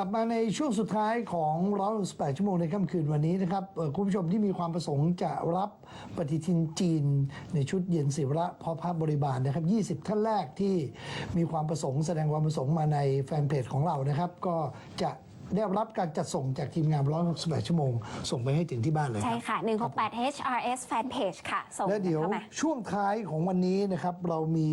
กลับมาในช่วงสุดท้ายของ168ชั่วโมงในค่ำคืนวันนี้นะครับเอ่อคุณผู้ชมที่มีความประสงค์จะรับปฏิทินจีน ในชุดเย็นศิระพอพับบริบาลนะครับ 20 ท่านแรกที่มีความประสงค์แสดงความประสงค์มาในแฟนเพจของเรานะครับ ก็จะได้รับการจัดส่งจากทีมงาน168ชั่วโมง ส่งไปให้ถึงที่บ้านเลยคใช่รับค่ะ 168 HRS Fanpage ค่ะ ส่งและเดี๋ยวเข้ามาช่วงท้ายของวันนี้นะครับ เรามี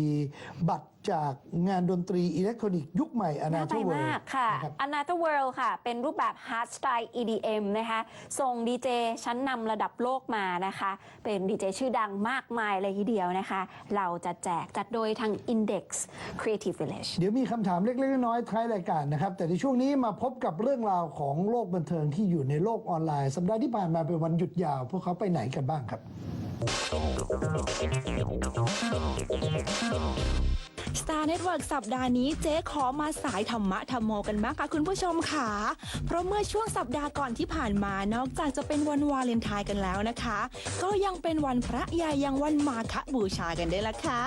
บัตร จากงานดนตรีอิเล็กทรอนิกส์ยุคใหม่อนาน่าเธไปอร์เวิลมากด์ค่ะ นะครับ Another World ค่ะ เป็นรูปแบบ Hard Style EDM นะคะ ส่งดีเจชั้นนำระดับโลกมานะคะ เป็นดีเจชื่อดังมากมายเลยทีเดียวนะคะ เราจะแจกจัดโดยทาง Index Creative Village เดี๋ยวมีคำถามเล็กๆน้อยๆท้ายรายการนะครับ แต่ในช่วงนี้มาพบกับเรื่องราวของโลกบันเทิงที่อยู่ในโลกออนไลน์ สัปดาห์ที่ผ่านมาเป็นวันหยุดยาว พวกเขาไปไหนกันบ้างครับ Star Network สัปดาห์นี้เจ๊ขอมาสายธรรมะธรรมโมกันบ้างค่ะคุณผู้ชมค่ะ เพราะเมื่อช่วงสัปดาห์ก่อนที่ผ่านมานอกจากจะเป็นวันวาเลนไทน์กันแล้วนะคะ ก็ยังเป็นวันพระใหญ่ยังวันมาฆบูชากันได้ละค่ะ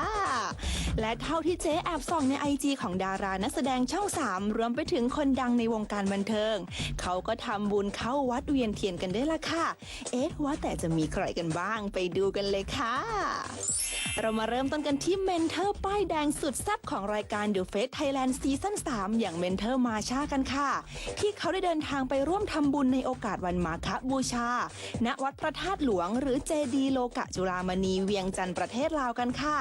และเท่าที่เจ๊แอบส่องในไอจีของดารานักแสดงช่อง3รวมไปถึงคนดังในวงการบันเทิง เขาก็ทำบุญเข้าวัดเวียนเทียนกันได้ละค่ะ เอ๊ะว่าแต่จะมีใครกันบ้างไปดูกันเลยค่ะ เรามาเริ่มต้นกันที่เมนเทอร์ป้ายแดงสุดแซ่บของรายการ The Face Thailand ซีซั่น3อย่างเมนเทอร์มาชากันค่ะ ที่เขาได้เดินทางไปร่วมทำบุญในโอกาสวันมาฆบูชา ณวัดพระธาตุหลวง หรือเจดีโลกะจุฬามณีเวียงจันทร์ประเทศลาวกันค่ะ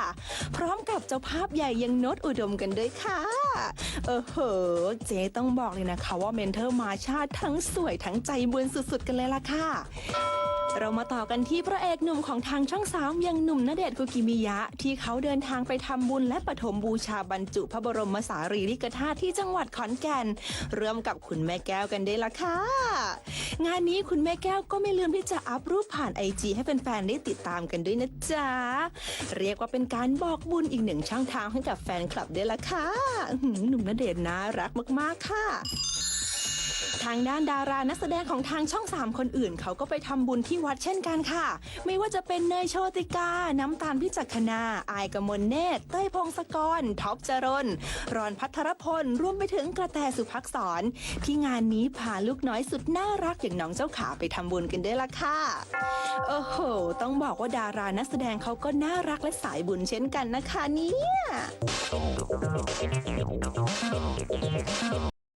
พร้อมกับเจ้าภาพใหญ่ยังโนตอุดมกันด้วยค่ะ เออเหอเจ๊ต้องบอกเลยนะคะว่าเมนเทอร์มาชาทั้งสวยทั้งใจบุญสุดๆกันเลยล่ะค่ะ เรามาต่อกันที่พระเอกหนุ่มของทางช่องสามอย่างหนุ่มณเดชน์คุกิมิยะ ที่เขาเดินทางไปทำบุญและปฐมบูชาบรรจุพระบรมสารีริกธาตุที่จังหวัดขอนแก่น เริ่มกับคุณแม่แก้วกันได้ละค่ะ งานนี้คุณแม่แก้วก็ไม่ลืมที่จะอัพรูปผ่านไอจีให้แฟนๆได้ติดตามกันด้วยนะจ๊ะ เรียกว่าเป็นการบอกบุญอีกหนึ่งช่องทางให้กับแฟนคลับได้ละค่ะหนุ่มณเดชน์น่ารักมากๆค่ะ ทางด้านดารานักแสดงของทางช่อง 3 คนอื่น เขาก็ไปทำบุญที่วัดเช่นกันค่ะ ไม่ว่าจะเป็นเนยโชติกา น้ำตาลพิจักขณาอายกมลเนตรเต้ยพงศกร ท็อปจรนรอนพัทรพล รวมไปถึงกระแตสุภักษร ที่งานนี้พาลูกน้อยสุดน่ารักอย่างน้องเจ้าขาไปทำบุญกันได้วยล่ะค่ะ โอ้โห ต้องบอกว่าดารานักแสดงเขาก็น่ารักและสายบุญเช่นกันนะคะเนี่ย